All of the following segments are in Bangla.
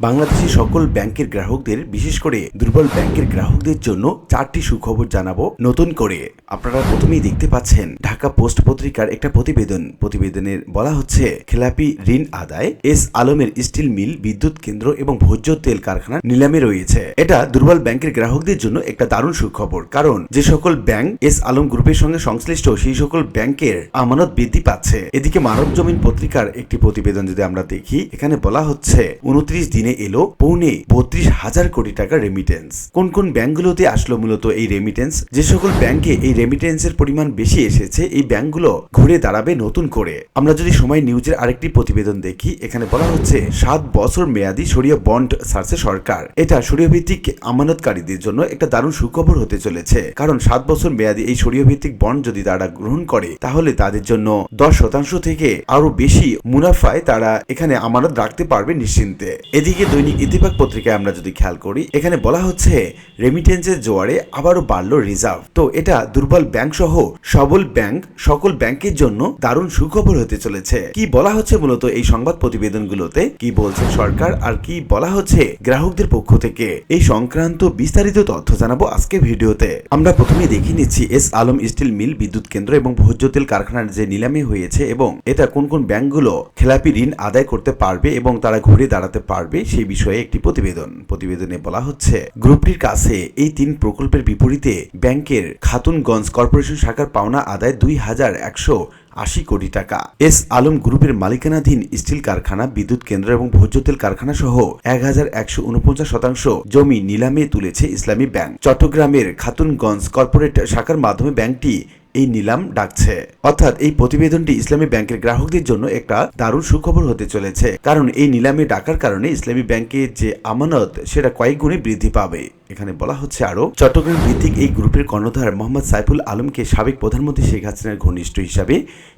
বাংলাদেশের সকল ব্যাংকের গ্রাহকদের, বিশেষ করে দুর্বল ব্যাংকের গ্রাহকদের জন্য চারটি সুখবর জানাব নতুন করে। আপনারা প্রথমেই দেখতে পাচ্ছেন, ঢাকা পোস্ট পত্রিকার একটা প্রতিবেদন। প্রতিবেদনের বলা হচ্ছে, খেলাপি ঋণ আদায়, এস আলমের স্টিল মিল, বিদ্যুৎ কেন্দ্র এবং ভোজ্য তেল কারখানা নিলামে রয়েছে। এটা দুর্বল ব্যাংকের গ্রাহকদের জন্য একটা দারুণ সুখবর, কারণ যে সকল ব্যাংক এস আলম গ্রুপের সঙ্গে সংশ্লিষ্ট, সেই সকল ব্যাংকের আমানত বৃদ্ধি পাচ্ছে। এদিকে মানব জমিন পত্রিকার একটি প্রতিবেদন যদি আমরা দেখি, এখানে বলা হচ্ছে, উনত্রিশ দিনে এলো পৌনে বত্রিশ হাজার কোটি টাকা রেমিটেন্স কোন কোন ব্যাংকগুলোতে আসলো মূলত এই রেমিটেন্স যে সকল ব্যাংকে এই রেমিটেন্সের পরিমাণ বেশি এসেছে, এই ব্যাংকগুলো ঘুরে দাঁড়াবে নতুন করে। আমরা যদি সময় নিউজের আরেকটি প্রতিবেদন দেখি, এখানে বলা হচ্ছে, সাত বছর মেয়াদি সরিয়ে বন্ড ছাড়ছে সরকার। এটা সরিয়ে ভিত্তিক আমানতকারীদের জন্য একটা দারুণ সুখবর হতে চলেছে। কারণ সাত বছর মেয়াদি এই সরিয়ে ভিত্তিক বন্ড যদি তারা গ্রহণ করে, তাহলে তাদের জন্য দশ শতাংশ থেকে আরও বেশি মুনাফায় তারা এখানে আমানত রাখতে পারবে নিশ্চিন্তে। এদিকে দৈনিক ইতিবাক পত্রিকায় আমরা যদি খেয়াল করি, এখানে বলা হচ্ছে রেমিটেন্সের জোয়ারে আবারও বাড়লো রিজার্ভ তো এটা দুর্বল ব্যাংক সহ সবল ব্যাংক সকল ব্যাংকের জন্য দারুণ সুখবর হতে চলেছে। কি বলা হচ্ছে মূলত এই সংবাদ প্রতিবেদনগুলোতে? কি বলছে সরকার? আর কি বলা হচ্ছে গ্রাহকদের পক্ষ থেকে? এই সংক্রান্ত বিস্তারিত তথ্য জানাব আজকে ভিডিওতে। আমরা প্রথমে দেখে নিচ্ছি, এস আলম স্টিল মিল, বিদ্যুৎ কেন্দ্র এবং ভোজ্য তেল কারখানার যে নিলামে হয়েছে এবং এটা কোন কোন ব্যাংকগুলো খেলাপি ঋণ আদায় করতে পারবে এবং তারা ঘুরে দাঁড়াতে পারবে সেই বিষয়ে একটি প্রতিবেদন। প্রতিবেদনে বলা হচ্ছে, গ্রুপটির কাছে এই তিন প্রকল্পের বিপরীতে ব্যাংকের খাতুনগঞ্জ কর্পোরেশন শাখার পাওনা আদায় দুই হাজার একশো আশি কোটি টাকা। এস আলম গ্রুপের মালিকানাধীন স্টিল কারখানা, বিদ্যুৎ কেন্দ্র এবং ভোজ্য তেল কারখানা সহ এক হাজার একশো উনপঞ্চাশ শতাংশ জমি নিলামে তুলেছে ইসলামী ব্যাংক। চট্টগ্রামের খাতুনগঞ্জ কর্পোরেট শাখার মাধ্যমে ব্যাংকটি এই নিলাম ডাকছে। অর্থাৎ এই প্রতিবেদনটি ইসলামী ব্যাংকের গ্রাহকদের জন্য একটা দারুণ সুখবর হতে চলেছে। কারণ এই নিলামে ডাকার কারণে ইসলামী ব্যাংকের যে আমানত, সেটা কয়েক গুণে বৃদ্ধি পাবে। এখানে বলা হচ্ছে আরও চট্টগ্রাম ভিত্তিক এই গ্রুপের কর্ণধার মোহাম্মদ সাইফুল আলমকে সাবেক প্রধানমন্ত্রী শেখ হাসিনার ঘনিষ্ঠ হিসাবে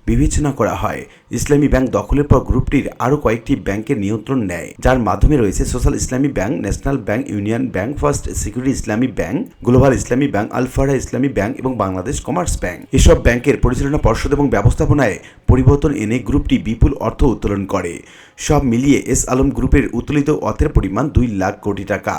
বিবেচনা করা হয়। ইসলামী ব্যাংক দখলের পর গ্রুপটির আরও কয়েকটি ব্যাংকের নিয়ন্ত্রণ নেয়। যার মাধ্যমে রয়েছে social Islami bank, national bank union bank, first security Islami bank, global Islami bank, Alarafah Islami bank এবং বাংলাদেশ কমার্স ব্যাংক। এসব ব্যাংকের পরিচালনা পর্ষদ এবং ব্যবস্থাপনায় পরিবর্তন এনে গ্রুপটি বিপুল অর্থ উত্তোলন করে। সব মিলিয়ে এস আলম গ্রুপের উত্তোলিত অর্থের পরিমাণ দুই লাখ কোটি টাকা।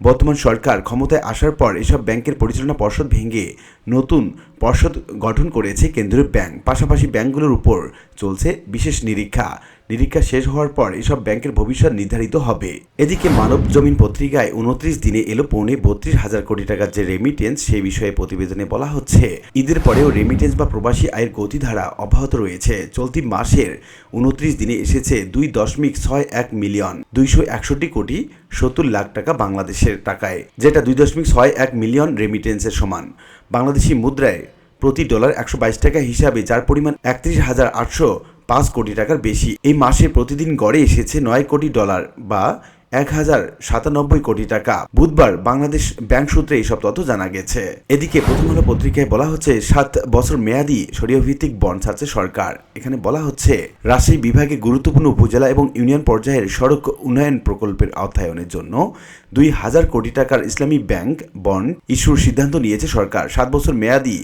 বর্তমান সরকার ক্ষমতায় আসার পর এসব ব্যাংকের পরিচালনা পর্ষদ ভেঙে নতুন পর্ষদ গঠন করেছে কেন্দ্রীয় ব্যাংক। পাশাপাশি ব্যাংকগুলোর উপর চলছে বিশেষ নিরীক্ষা। নিরীক্ষা শেষ হওয়ার পর এসব ব্যাংকের ভবিষ্যৎ নির্ধারিত হবে। এদিকে মানব জমিন পত্রিকায় উনত্রিশ দিনে এলো পৌনে বত্রিশ হাজার কোটি টাকার যে রেমিটেন্স সেই বিষয়ে প্রতিবেদনে বলা হচ্ছে, ঈদের পরেও রেমিটেন্স বা প্রবাসী আয়ের গতিধারা অব্যাহত রয়েছে। চলতি মাসের উনত্রিশ দিনে এসেছে দুই দশমিক ছয় এক মিলিয়ন দুইশো একষট্টি কোটি সত্তর লাখ টাকা বাংলাদেশের টাকায়, যেটা দুই দশমিক ছয় এক মিলিয়ন রেমিটেন্সের সমান। বাংলাদেশি মুদ্রায় প্রতি ডলার একশো বাইশ টাকা হিসাবে, যার পরিমাণ একত্রিশ হাজার আটশো পাঁচ কোটি টাকার বেশি। এই মাসে প্রতিদিন গড়ে এসেছে নয় কোটি ডলার বা এক হাজার সাতানব্বই কোটি টাকা। বুধবার বাংলাদেশ ব্যাংক সূত্রে এইসব তথ্য জানা গেছে। এদিকে প্রথম আলো পত্রিকায় বলা হচ্ছে, সাত বছর মেয়াদি সরিয় ভিত্তিক বন্ড ছাড়ছে সরকার। এখানে বলা হচ্ছে, রাজশাহী বিভাগে গুরুত্বপূর্ণ উপজেলা এবং ইউনিয়ন পর্যায়ের সড়ক উন্নয়ন প্রকল্পের অর্থায়নের জন্য দুই হাজার কোটি টাকার ইসলামী ব্যাংক বন্ড ইস্যুর সিদ্ধান্ত নিয়েছে সরকার। সাত বছর মেয়াদি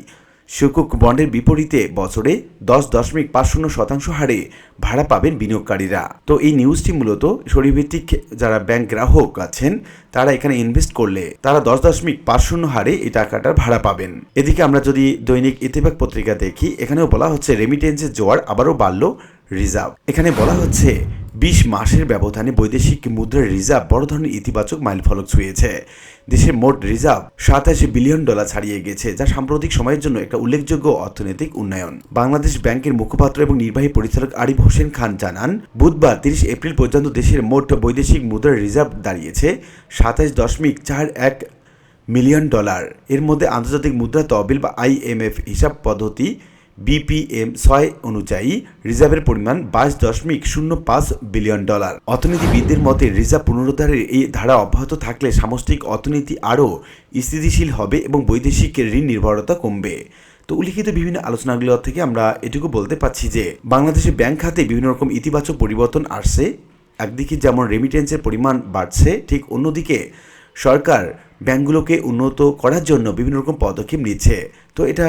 সুকুক বন্ডের বিপরীতে বছরে দশ দশমিক পাঁচ শূন্য শতাংশ হারে ভাড়া পাবেন বিনিয়োগকারীরা। তো এই নিউজটি মূলত শরীরভিত্তিক যারা ব্যাংক গ্রাহক আছেন, তারা এখানে ইনভেস্ট করলে তারা দশ দশমিক পাঁচ শূন্য হারে এই টাকাটার ভাড়া পাবেন। এদিকে আমরা যদি দৈনিক ইতিবাক পত্রিকা দেখি, এখানেও বলা হচ্ছে রেমিটেন্সের জোয়ার আবারও বাড়ল রিজার্ভ এখানে বলা হচ্ছে বিশ মাসের ব্যবধানে বৈদেশিক মুদ্রার রিজার্ভ বড় ধরনের ইতিবাচক মাইলফলক ছুঁয়েছে। দেশের মোট রিজার্ভ সাতাশি বিলিয়ন ডলার ছাড়িয়ে গেছে, যা সাম্প্রতিক সময়ের জন্য একটা উল্লেখযোগ্য অর্থনৈতিক উন্নয়ন। বাংলাদেশ ব্যাংকের মুখপাত্র এবং নির্বাহী পরিচালক আরিফ হোসেন খান জানান, বুধবার তিরিশ এপ্রিল পর্যন্ত দেশের মোট বৈদেশিক মুদ্রার রিজার্ভ দাঁড়িয়েছে সাতাশ দশমিক চার এক মিলিয়ন ডলার। এর মধ্যে আন্তর্জাতিক মুদ্রা তহবিল বা আইএমএফ হিসাব পদ্ধতি বিপিএম ছয় অনুযায়ী রিজার্ভের পরিমাণ বাইশ দশমিক শূন্য পাঁচ বিলিয়ন ডলার। অর্থনীতিবিদদের মতে, রিজার্ভ পুনরুদ্ধারের এই ধারা অব্যাহত থাকলে সামষ্টিক অর্থনীতি আরও স্থিতিশীল হবে এবং বৈদেশিক ঋণ নির্ভরতা কমবে। তো উল্লিখিত বিভিন্ন আলোচনাগুলো থেকে আমরা এটুকু বলতে পারছি যে, বাংলাদেশের ব্যাংক খাতে বিভিন্ন রকম ইতিবাচক পরিবর্তন আসছে। একদিকে যেমন রেমিটেন্সের পরিমাণ বাড়ছে, ঠিক অন্যদিকে সরকার ব্যাংকগুলোকে উন্নত করার জন্য বিভিন্ন রকম পদক্ষেপ নিচ্ছে। তো এটা